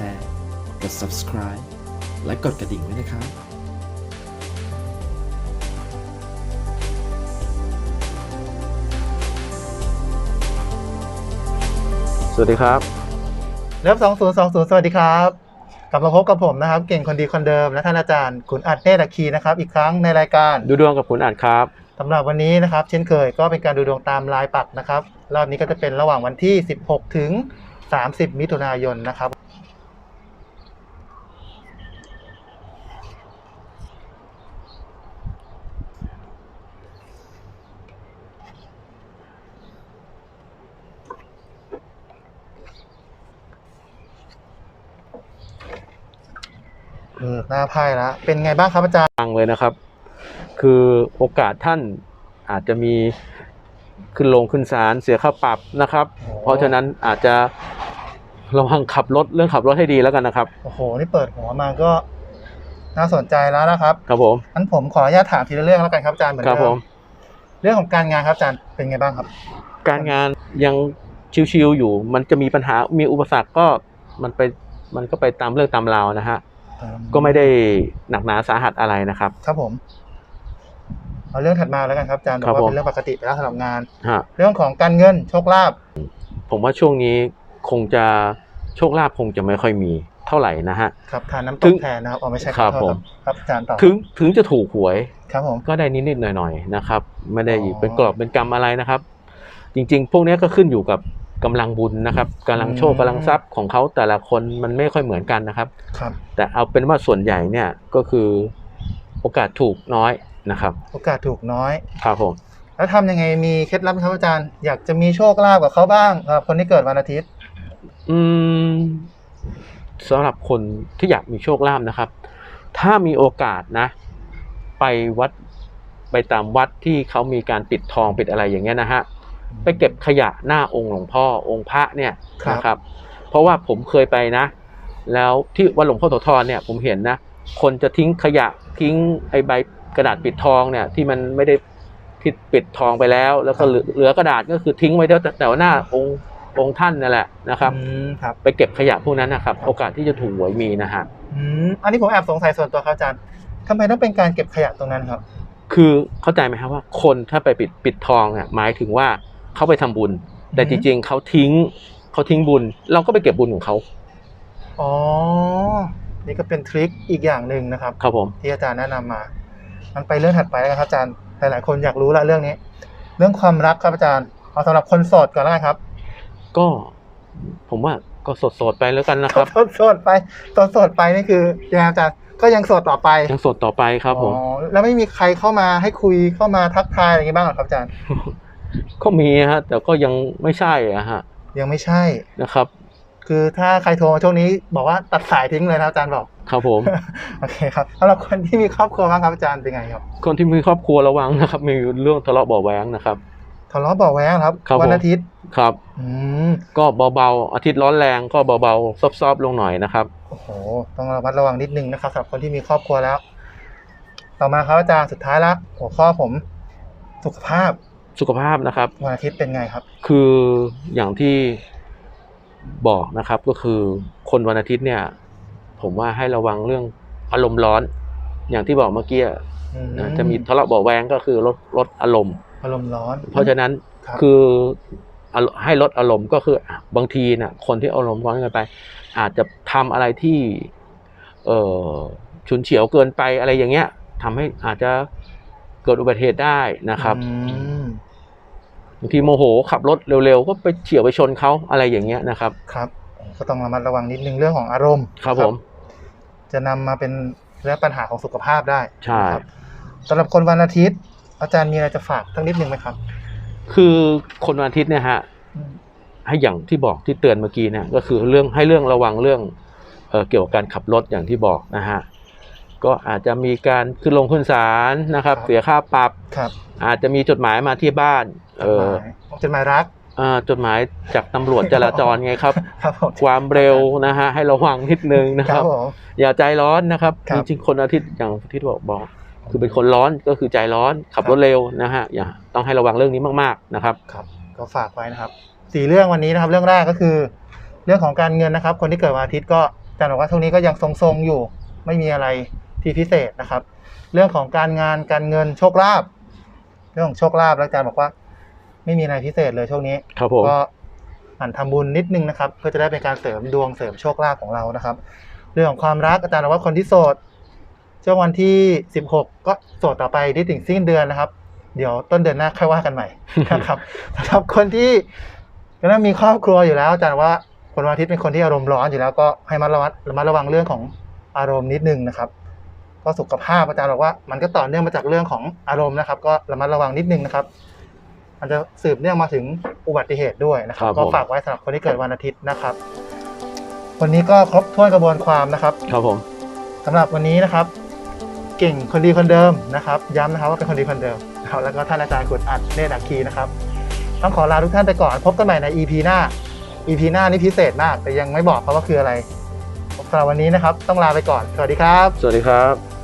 ร์ กด subscribe และกดกระดิ่งไว้นะครับสวัสดีครับ เริ่ม2020 สวัสดีครับ กลับมาพบกับผมนะครับ เก่งคนดีคนเดิมและท่านอาจารย์ขุนอัดเนตรอัคคีนะครับ อีกครั้งในรายการดูดวงกับคุณอาจครับ สำหรับวันนี้นะครับ เช่นเคยก็เป็นการดูดวงตามลายปักนะครับ รอบนี้ก็จะเป็นระหว่างวันที่ 16 ถึง 30 มิถุนายนนะครับ เออหน้าไพ่แล้วเป็นไงบ้างครับอาจารย์ฟังเลยนะครับ คือโอกาสท่านอาจจะมีขึ้นลงขึ้นศาลเสียค่าปรับนะครับโอ้เพราะฉะนั้นอาจจะระวังขับรถเรื่องขับรถให้ดีแล้วกันนะครับ โอ้โห นี่เปิดหัวมาก็น่าสนใจแล้วนะครับ ครับผมงั้นผมขออนุญาตถามทีละเรื่องแล้วกันครับอาจารย์เหมือนครับเดิผมมเรื่องของการงานครับอาจารย์เป็นไงบ้างครับ การงานยังชิวๆอยู่ มันจะมีปัญหามีอุปสรรคก็มันไปมันก็ไปตามเรื่องตามราวนะฮะ ก็ไม่ได้หนักหนาสาหัสอะไรนะครับ ครับผมเอาเรื่องถัดมาแล้วกันครับอาจารย์บครัอบกว่าผมเป็นเรื่องปกติไปแล้วสำหรับงานฮะเรื่องของการเงินโชคลาภผมว่าช่วงนี้คงจะโชคลาภคงจะไม่ค่อยมีเท่าไหร่นะฮะครับทานน้ำตถึกงแทนนะครับเอาไม่ใช่ครับขอโทษผมครับอาจารย์ต่อถึงถึงจะถูกหวยครับผมก็ได้นิดๆหน่อยๆนะครับ ไม่ได้อ๋อเป็นกรอบเป็นกรรมอะไรนะครับ จริง ๆ พวกนี้ก็ขึ้นอยู่กับ กำลังบุญนะครับกำลังโชคอืมกำลังทรัพย์ของเขาแต่ละคนมันไม่ค่อยเหมือนกันนะครับ ครับ แต่เอาเป็นว่าส่วนใหญ่เนี่ยก็คือโอกาสถูกน้อยนะครับ โอกาสถูกน้อยครับผมแล้วทำยังไงมีเคล็ดลับไหมครับอาจารย์ อยากจะมีโชคลาภกับเขาบ้างสำหรับคนที่เกิดวันอาทิตย์ อืมสำหรับคนที่อยากมีโชคลาภนะครับ ถ้ามีโอกาสนะ ไปวัดไปตามวัดที่เขามีการปิดทองปิดอะไรอย่างเงี้ยนะฮะ ไปเก็บขยะหน้าองค์หลวงพ่อองค์พระเนี่ยครับนะครับ เพราะว่าผมเคยไปนะ แล้วที่วัดหลวงพ่อโสธรเนี่ยผมเห็นนะ คนจะทิ้งขยะทิ้งไอ้ใบกระดาษปิดทองเนี่ย ที่มันไม่ได้ที่ปิดทองไปแล้ว แล้วก็เหลือเหลือกระดาษก็คือทิ้งไว้แต่แต่ว่าหน้าองค์องค์ท่านนั่นแหละนะครับอืมครับ ไปเก็บขยะพวกนั้นนะครับ โอกาสที่จะถูกหวยมีนะฮะอืมอันนี้ผมแอบสงสัยส่วนตัวครับอาจารย์ทำไมต้องเป็นการเก็บขยะตรงนั้นครับ คือเข้าใจไหมครับว่า คนถ้าไปปิดปิดทองเนี่ยหมายถึงว่า เขาไปทำบุญ แต่อือจฮึริงๆเขาทิ้งเขาทิ้งบุญ เราก็ไปเก็บบุญของเขาอ๋อ นี่ก็เป็นทริคอีกอย่างหนึ่งนะครับ ครับผม ที่อาจารย์แนะนำมา มันไปเรื่องถัดไปแล้วกันครับอาจารย์ หลายๆคนอยากรู้ละเรื่องนี้ เรื่องความรักครับอาจารย์ เอาสำหรับคนโสดก่อนแล้วกันครับ ก็ผมว่าก็สดๆไปแล้วกันนะครับโสดโสดไปโสดโสดไปนี่คือยังไงอาจารย์ก็ยังโสดต่อไป ยังสดต่อไปครับผมอ๋อแล้วไม่มีใครเข้ามาให้คุยเข้ามาทักทายอะไรอย่างงี้บ้างเหรอครับอาจารย์ ก็มีฮะ แต่ก็ยังไม่ใช่อะฮะ ยังไม่ใช่นะครับ คือถ้าใครโทรมาช่วงนี้บอกว่าตัดสายทิ้งเลยนะอาจารย์บอกครับผมโอเคครับสำหรับคนที่มีครอบครัวบ้างครับอาจารย์เป็นไงครับ คนที่มีครอบครัวระวังนะครับ มีเรื่องทะเลาะเบาะแว้งนะครับทะเลาะเบาะแว้งครับครับวันผมอาทิตย์ครับอืมก็เบาๆอาทิตย์ร้อนแรงก็เบาๆซอฟๆลงหน่อยนะครับโอ้โหต้องระมัดระวังนิดนึงนะครับสำหรับคนที่มีครอบครัวแล้ว ต่อมาครับอาจารย์สุดท้ายละหัวข้อผม สุขภาพ สุขภาพนะครับวันอาทิตย์เป็นไงครับ คืออย่างที่บอกนะครับก็คือคนวันอาทิตย์เนี่ย ผมว่าให้ระวังเรื่องอารมณ์ร้อน อย่างที่บอกเมื่อกี้อะอืมนะจะมีทะเลาะเบาะแวงก็คือลดลดอารมณ์ อารมณ์ร้อน เพราะฉะนั้นครับคืออะให้ลดอารมณ์ก็คืออะบางทีน่ะ คนที่อารมณ์ร้อนเกินไป อาจจะทำอะไรที่ เอ่อฉุนเฉียวเกินไปอะไรอย่างเงี้ยทำให้อาจจะเกิดอุบัติเหตุได้นะครับอืม บางทีโมโหขับรถเร็วๆ ก็ไปเฉียวไปชนเขาอะไรอย่างเงี้ยนะครับ ครับก็ต้องระมัดระวังนิดนึงเรื่องของอารมณ์ครับผม จะนำมาเป็นเรื่องปัญหาของสุขภาพได้ใช่ครับสำหรับคนวันอาทิตย์ อาจารย์มีอะไรจะฝากสักนิดนึงไหมครับ คือคนวันอาทิตย์เนี่ยฮะให้อย่างที่บอกที่เตือนเมื่อกี้เนี่ยก็คือเรื่องให้เรื่องระวังเรื่องเอ่อเกี่ยวกับการขับรถอย่างที่บอกนะฮะ ก็อาจจะมีการขึ้นลงขึ้นศาลนะครับ ครับ เสียค่าปรับ ครับอาจจะมีจดหมายมาที่บ้าน เออจดหมายรักเอ่อจดหมายจากตำรวจจราจรไงครับ ครับผมความเร็วนะฮะให้ระวังนิดนึงนะคครัรับบผม อย่าใจร้อนนะครับครัจบ ริงๆคนอาทิตย์อย่างที่บอกบอก คือเป็นคนร้อนก็คือใจร้อนขับรถเร็วนะฮะอย่าต้องให้ระวังเรื่องนี้มากๆนะครับ ครับก็ฝากไว้นะครับสี่เรื่องวันนี้นะครับ เรื่องแรกก็คือ เรื่องของการเงินนะครับ คนที่เกิดวันอาทิตย์ก็อาจารย์บอกว่าช่วงนี้ก็ยังทรงๆอยู่ ไม่มีอะไร ที่พิเศษนะครับ เรื่องของการงานการเงินโชคลาภเรื่องของโชคลาภแล้วอาจารย์บอกว่า ไม่มีอะไรพิเศษเลยช่วงนี้ครับผมก็หมั่นทำบุญนิดนึงนะครับเพื่อจะได้เป็นการเสริมดวงเสริมโชคลาภของเรานะครับ เรื่องของความรักอาจารย์บอกว่าคนที่โสดช่วงวันที่ 16 ก็โสดต่อไปได้ถึงสิ้นเดือนนะครับ เดี๋ยวต้นเดือนหน้าค่อยว่ากันใหม่นะครับสำหรับคนที่ก็น่ามีครอบครัวอยู่แล้วอาจารย์ว่าคนวันอาทิตย์เป็นคนที่อารมณ์ร้อนอยู่แล้วก็ให้มาระวังระมัดระวังเรื่องของอารมณ์นิดนึงนะครับ ก็สุขภาพอาจารย์บอกว่ามันก็ต่อเนื่องมาจากเรื่องของอารมณ์นะครับ ก็ระมัดระวังนิดนึงนะครับ มันจะสืบเนื่องมาถึงอุบัติเหตุด้วยนะครับ ครับผม ก็ฝากไว้สำหรับคนที่เกิดวันอาทิตย์นะครับ วันนี้ก็ครบถ้วนกระบวนความนะครับครับผม สำหรับวันนี้นะครับ เก่งคนดีคนเดิมนะครับ ย้ำนะครับว่าเป็นคนดีคนเดิมนะครับแล้วก็ท่านอาจารย์กุดอัดเนตรอัคคีนะครับ ต้องขอลาทุกท่านไปก่อน พบกันใหม่ใน EP หน้า EP หน้านี่พิเศษมาก แต่ยังไม่บอกเขาว่าคืออะไร สำหรับวันนี้นะครับ ต้องลาไปก่อน สวัสดีครับ สวัสดีครับ